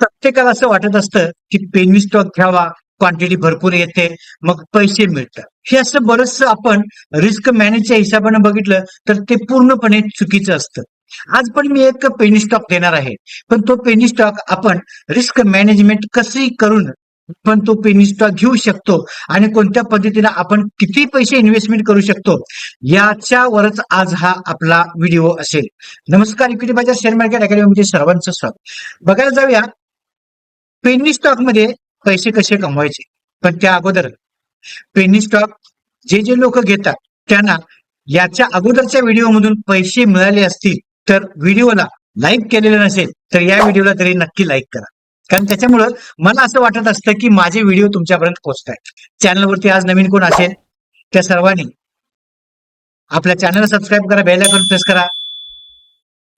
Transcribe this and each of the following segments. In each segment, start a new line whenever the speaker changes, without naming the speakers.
प्रत्येकाला असं वाटत असतं की पेनी स्टॉक घ्यावा क्वांटिटी भरपूर येते मग पैसे मिळतात. हे असं बरंच आपण रिस्क मॅनेजच्या हिशोबाने बघितलं तर ते पूर्णपणे चुकीचं असतं. आज पण मी एक पेनी स्टॉक देणार आहे पण तो पेनी स्टॉक आपण रिस्क मॅनेजमेंट कशी करून पण तो पेनी स्टॉक घेऊ शकतो आणि कोणत्या पद्धतीने आपण किती पैसे इन्व्हेस्टमेंट करू शकतो याच्यावरच आज हा आपला व्हिडिओ असेल. नमस्कार इक्विटी बाजार शेअर मार्केट अकॅडमीमध्ये सर्वांचं स्वागत. बघायला जाऊया पेनी स्टॉकमध्ये पैसे कसे कमवायचे? पण त्या अगोदर पेनी स्टॉक जे जे लोक घेतात त्यांना याच्या अगोदरच्या व्हिडिओ मधून पैसे मिळाले असतील तर व्हिडिओला लाईक केलेलं नसेल तर या व्हिडिओला तरी नक्की लाईक करा. कारण त्याच्यामुळं मला असं वाटत असतं की माझे व्हिडिओ तुमच्यापर्यंत पोहोचत आहेत. चॅनलवरती आज नवीन कोण असेल त्या सर्वांनी आपल्या चॅनलला सबस्क्राईब करा बेल आयकॉन प्रेस करा.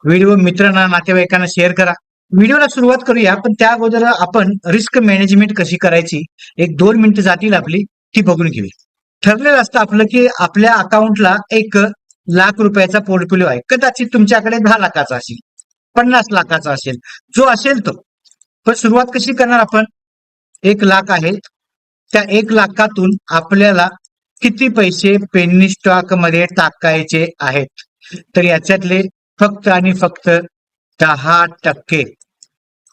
व्हिडिओ मित्रांना नातेवाईकांना शेअर करा. व्हिडिओला सुरुवात करूया पण त्या अगोदर आपण रिस्क मॅनेजमेंट कशी करायची एक दोन मिनिटं जातील आपली ती बघून घेऊया. ठरलेलं असतं आपलं की आपल्या अकाउंटला एक लाख रुपयाचा पोर्टफोलिओ आहे. कदाचित तुमच्याकडे दहा लाखाचा असेल पन्नास लाखाचा असेल जो असेल तो. पण सुरुवात कशी करणार आपण? एक लाख आहे त्या एक लाखातून आपल्याला किती पैसे पेनी स्टॉकमध्ये टाकायचे आहेत? तर याच्यातले फक्त आणि फक्त दहा टक्के.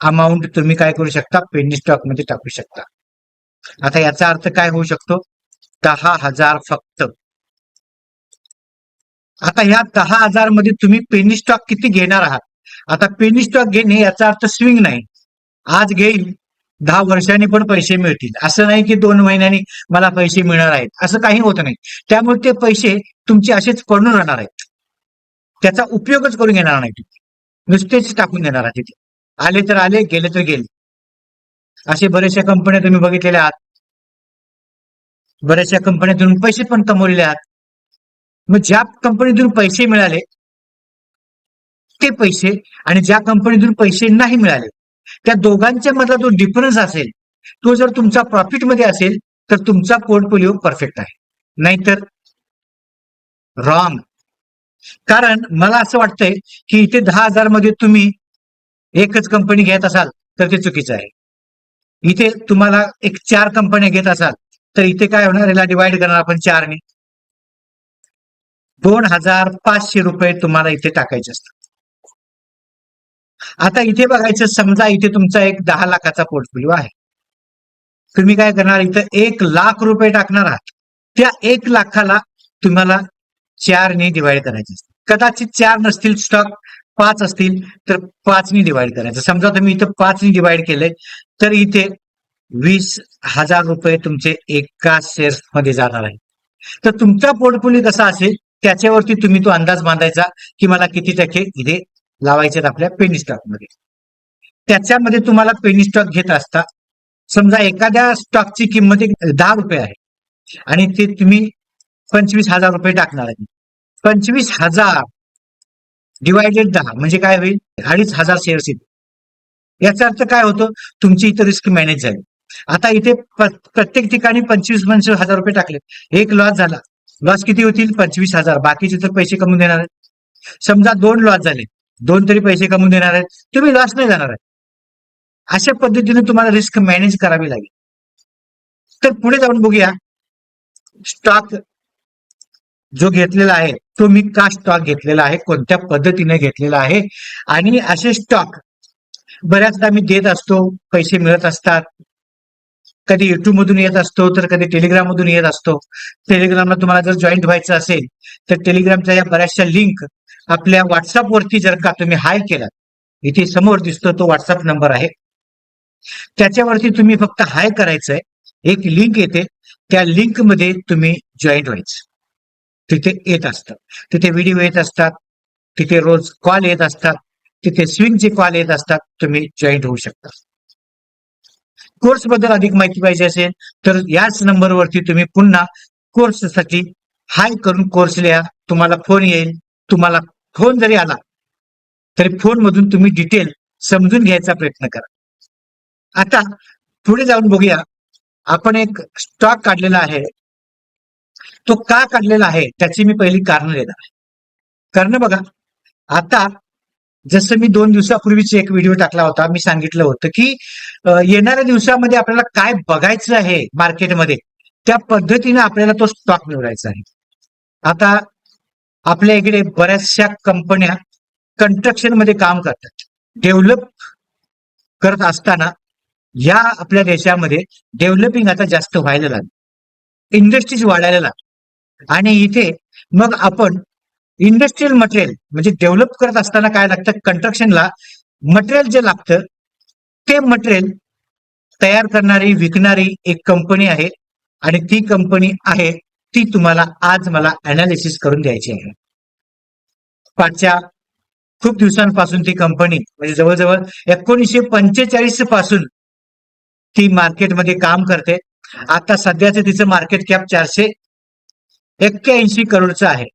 अमाऊंट तुम्ही काय करू शकता? पेनी स्टॉकमध्ये टाकू शकता. आता याचा अर्थ काय होऊ शकतो? दहा हजार फक्त. आता ह्या दहा हजारमध्ये तुम्ही पेनी स्टॉक किती घेणार आहात? आता पेनी स्टॉक घेणे याचा अर्थ स्विंग नाही. आज घेईल दहा वर्षांनी पण पैसे मिळतील. असं नाही की दोन महिन्यांनी मला पैसे मिळणार आहेत. असं काही होत नाही. त्यामुळे ते पैसे तुमचे असेच पडून राहणार आहेत. त्याचा उपयोगच करून घेणार नाही तुम्ही. नुसतेच टाकून देणार आहात तिथे आले तर आले गेले तर गेले. असे बऱ्याचशा कंपन्या तुम्ही बघितलेल्या आहात. बऱ्याचशा कंपन्यातून पैसे पण कमवलेले आहात. मग ज्या कंपनीतून पैसे मिळाले ते पैसे आणि ज्या कंपनीतून पैसे नाही मिळाले त्या दोघांच्या मधला जो डिफरन्स असेल तो जर तुमचा प्रॉफिटमध्ये असेल तर तुमचा पोर्टफोलिओ परफेक्ट आहे. नाहीतर रॉंग कारण मला असं वाटतंय की इथे दहा हजारमध्ये तुम्ही एकच कंपनी घेत असाल तर ते चुकीचं आहे. इथे तुम्हाला एक चार कंपन्या घेत असाल तर इथे काय होणार? याला डिवाइड करणार आपण चारने. दोन हजार पाचशे रुपये तुम्हाला इथे टाकायचे असतात. आता इथे बघायचं समजा इथे तुमचा एक दहा लाखाचा पोर्टफोलिओ आहे. तुम्ही काय करणार? इथं एक लाख रुपये टाकणार आहात. त्या एक लाखाला तुम्हाला चारने डिवाइड करायचे असतात. कदाचित चार नसतील स्टॉक पाच असतील तर पाचनी डिवाइड करायचं. समजा तुम्ही इथं पाचनी डिवाइड केलंय तर इथे वीस हजार रुपये तुमचे एका शेअर्समध्ये जाणार आहे तर तुमचा पोर्टफोलिओ कसा असेल त्याच्यावरती तुम्ही तो अंदाज बांधायचा की मला किती टक्के इथे लावायचे आहेत आपल्या पेनी स्टॉकमध्ये. त्याच्यामध्ये तुम्हाला पेनी स्टॉक घेत असता समजा एखाद्या स्टॉकची किंमत एक दहा रुपये आहे आणि ते तुम्ही पंचवीस हजार रुपये टाकणार आहे पंचवीस हजार डिवायडेड दहा म्हणजे काय होईल? अडीच हजार शेअर्स येतील. याचा अर्थ काय होतो? तुमची इथं रिस्क मॅनेज झाली. आता इथे प्रत्येक ठिकाणी पंचवीस पंचवीस हजार रुपये टाकले. एक लॉस झाला. लॉस किती होतील? पंचवीस हजार. बाकीचे तर पैसे कमवून देणार आहेत. समजा दोन लॉस झाले. दोन तरी पैसे कमवून देणार आहेत. तुम्ही लॉस नाही जाणार आहे. अशा पद्धतीने तुम्हाला रिस्क मॅनेज करावी लागेल. तर पुढे जाऊन बघूया. स्टॉक जो घेतलेला आहे तो मी का स्टॉक घेतलेला आहे कोणत्या पद्धतीने घेतलेला आहे? आणि असे स्टॉक बऱ्याचदा मी देत असतो पैसे मिळत असतात. कधी युट्यूब मधून येत असतो तर कधी टेलिग्राम मधून येत असतो. टेलिग्रामला तुम्हाला जर जॉईंट व्हायचं असेल तर टेलिग्रामच्या या बऱ्याचशा लिंक आपल्या व्हॉट्सअपवरती जर का तुम्ही हाय केला इथे समोर दिसतो तो व्हॉट्सअप नंबर आहे. त्याच्यावरती तुम्ही फक्त हाय करायचंय. एक लिंक येते त्या लिंकमध्ये तुम्ही जॉईंट व्हायचं. तिथे येत असतं तिथे व्हिडिओ येत असतात. तिथे रोज कॉल येत असतात. तिथे स्विंगचे कॉल येत असतात. तुम्ही जॉईन होऊ शकता. कोर्सबद्दल अधिक माहिती पाहिजे असेल तर याच नंबरवरती तुम्ही पुन्हा कोर्ससाठी हाय करून कोर्स लिहा. तुम्हाला फोन येईल. तुम्हाला फोन जरी आला तरी फोन मधून तुम्ही डिटेल समजून घ्यायचा प्रयत्न करा. आता पुढे जाऊन बघूया. आपण एक स्टॉक काढलेला आहे. तो का काढलेला आहे त्याची मी पहिली कारण देणार आहे. कारण बघा आता जसं मी दोन दिवसापूर्वीच एक व्हिडिओ टाकला होता मी सांगितलं होतं की येणाऱ्या दिवसामध्ये आपल्याला काय बघायचं आहे मार्केटमध्ये त्या पद्धतीने आपल्याला तो स्टॉक निवडायचा आहे. आता आपल्या इकडे बऱ्याचशा कंपन्या कंस्ट्रक्शनमध्ये काम करतात डेव्हलप करत असताना या आपल्या देशामध्ये डेव्हलपिंग आता जास्त व्हायला लागलं. इंडस्ट्रीज वाढायला लागली. आणि इथे मग आपण इंडस्ट्रीयल मटेरियल म्हणजे डेव्हलप करत असताना काय लागतं? कंस्ट्रक्शनला मटेरियल जे लागतं ते मटेरियल तयार करणारी विकणारी एक कंपनी आहे आणि ती कंपनी आहे ती तुम्हाला आज मला अनालिसिस करून द्यायची आहे. पाचच्या खूप दिवसांपासून ती कंपनी म्हणजे जवळजवळ एकोणीसशे पंचेचाळीसपासून ती मार्केटमध्ये काम करते. आता सध्याचं तिचं मार्केट कॅप चारशे एक्क्याऐंशी करोडचं आहे.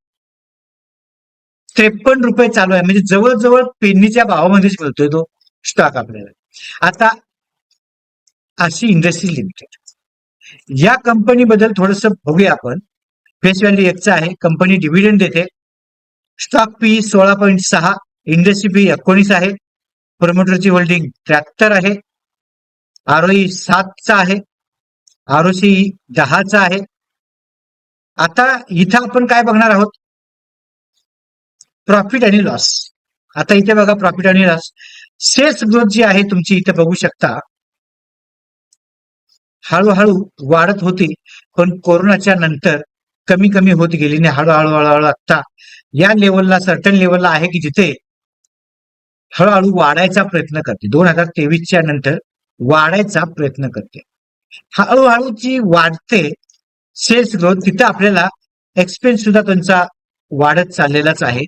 त्रेपन्न रुपये चालू आहे. म्हणजे जवळजवळ पेरणीच्या भावामध्येच मिळतोय तो स्टॉक आपल्याला. आता अशी इंडस्ट्री लिमिटेड या कंपनीबद्दल थोडस बघूया आपण. फेस व्हॅल्यू एकचा आहे. कंपनी डिव्हिडंड देते. स्टॉक पी सोळा पॉईंट सहा इंडस्ट्री पी एकोणीस आहे. प्रोमोटरची होल्डिंग त्र्याहत्तर आहे. आरओई सातचा आहे. आरओसी दहाचा आहे. आता इथं आपण काय बघणार आहोत? प्रॉफिट आणि लॉस आता इथे बघा प्रॉफिट आणि लॉस सेल्स ग्रोथ जी आहे तुमची इथे बघू शकता. हळूहळू वाढत होती पण कोरोनाच्या नंतर कमी कमी होत गेली आणि हळूहळू हळूहळू आता या लेवलला सर्टन लेवलला आहे की जिथे हळूहळू वाढायचा प्रयत्न करते. दोन हजार तेवीसच्या नंतर वाढायचा प्रयत्न करते. हळूहळू जी वाढते सेल्स ग्रोथ तिथं आपल्याला एक्सपेन्स सुद्धा त्यांचा वाढत चाललेलाच आहे.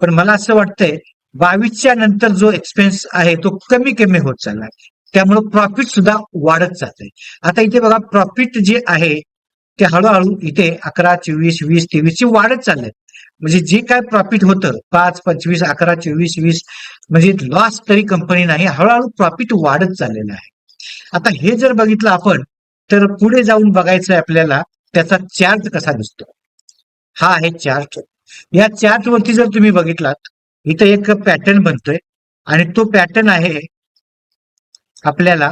पण मला असं वाटतंय बावीसच्या नंतर जो एक्सपेन्स आहे तो कमी कमी होत चालला आहे. त्यामुळं प्रॉफिट सुद्धा वाढत जाते आता इथे बघा प्रॉफिट जे आहे ते हळूहळू इथे अकरा चोवीस वीस तेवीस ची वाढत चालले म्हणजे जे काय प्रॉफिट होतं पाच पंचवीस अकरा चोवीस वीस म्हणजे लॉस तरी कंपनी नाही हळूहळू प्रॉफिट वाढत चाललेलं आहे. आता हे जर बघितलं आपण तर पुढे जाऊन बघायचं आपल्याला त्याचा चार्ट कसा दिसतो. हा आहे चार्ट या चार्ट वरती जर तुम्ही बघितलात इथं एक पॅटर्न बनतोय आणि तो पॅटर्न आहे आपल्याला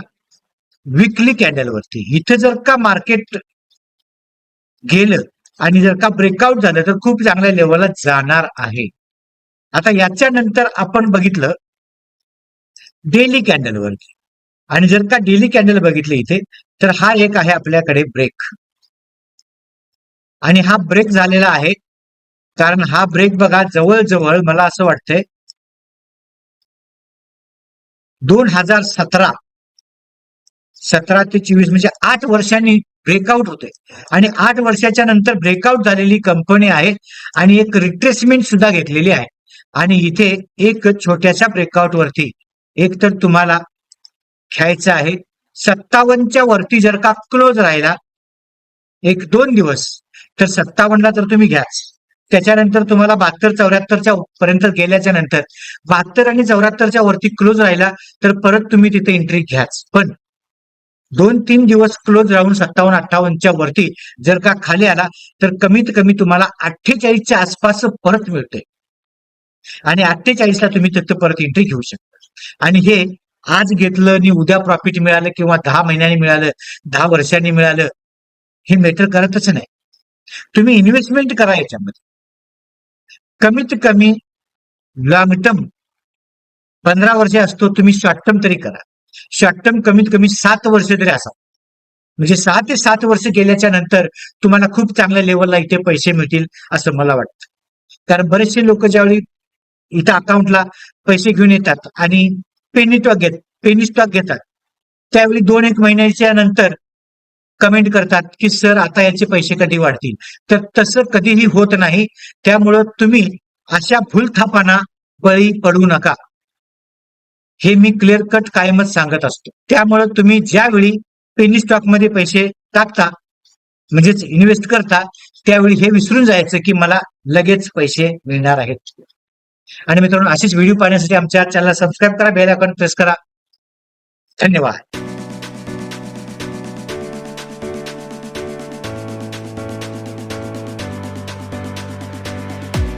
विकली कॅन्डल वरती. इथं जर का मार्केट गेलं आणि जर का ब्रेकआउट झालं तर खूप चांगल्या लेवलला जाणार आहे. आता याच्या नंतर आपण बघितलं डेली कॅन्डल वरती. आणि जर का डेली कॅन्डल बघितले इथे तर हा एक आहे आपल्याकडे ब्रेक आणि हा ब्रेक झालेला आहे कारण हा ब्रेक बघा जवळजवळ मला असं वाटतंय दोन हजार सतरा सतरा ते चोवीस म्हणजे आठ वर्षांनी ब्रेकआउट होते. आणि आठ वर्षाच्या नंतर ब्रेकआउट झालेली कंपनी आहे आणि एक रिट्रेसमेंट सुद्धा घेतलेली आहे. आणि इथे एक छोट्याशा ब्रेकआउट वरती एक तर तुम्हाला खेळायचं आहे. सत्तावन्नच्या वरती जर का क्लोज राहिला एक दोन दिवस तर सत्तावन्नला तर तुम्ही घ्याच. त्याच्यानंतर तुम्हाला बहात्तर चौऱ्याहत्तरच्या पर्यंत गेल्याच्यानंतर बहात्तर आणि चौऱ्याहत्तरच्या वरती क्लोज राहिला तर परत तुम्ही तिथे एंट्री घ्याच. पण दोन तीन दिवस क्लोज राहून सत्तावन्न अठ्ठावन्नच्या वरती जर का खाली आला तर कमीत कमी तुम्हाला अठ्ठेचाळीसच्या आसपास परत मिळते आणि अठ्ठेचाळीसला तुम्ही तिथं परत एंट्री घेऊ शकता. आणि हे आज घेतलं आणि उद्या प्रॉफिट मिळालं किंवा दहा महिन्यांनी मिळालं दहा वर्षांनी मिळालं हे मॅटर करतच नाही. तुम्ही इन्व्हेस्टमेंट करा याच्यामध्ये. कमीत कमी लॉंग टर्म पंधरा वर्ष असतो तुम्ही शॉर्ट टर्म तरी करा. शॉर्ट टर्म कमीत कमी सात वर्ष तरी असा म्हणजे सहा ते सात वर्ष गेल्याच्यानंतर तुम्हाला खूप चांगल्या लेवलला इथे पैसे मिळतील असं मला वाटतं. कारण बरेचसे लोक ज्यावेळी इथं अकाउंटला पैसे घेऊन येतात आणि पेनी स्टॉक घेत पेनी स्टॉक घेतात. त्यावेळी दोन एक महिन्याच्या नंतर कमेंट करतात की सर आता याचे पैसे कधी वाढतील? तर तसं कधीही होत नाही. त्यामुळं तुम्ही अशा भूलथापांना बळी पडू नका. हे मी क्लिअर कट कायमच सांगत असतो. त्यामुळं तुम्ही ज्यावेळी पेनी स्टॉकमध्ये पैसे टाकता म्हणजेच इन्व्हेस्ट करता त्यावेळी हे विसरून जायचं की मला लगेच पैसे मिळणार आहेत. आणि मित्रांनो असेच व्हिडिओ पाहण्यासाठी आमच्या चॅनलला सबस्क्राईब करा बेल आयकॉन प्रेस करा. धन्यवाद.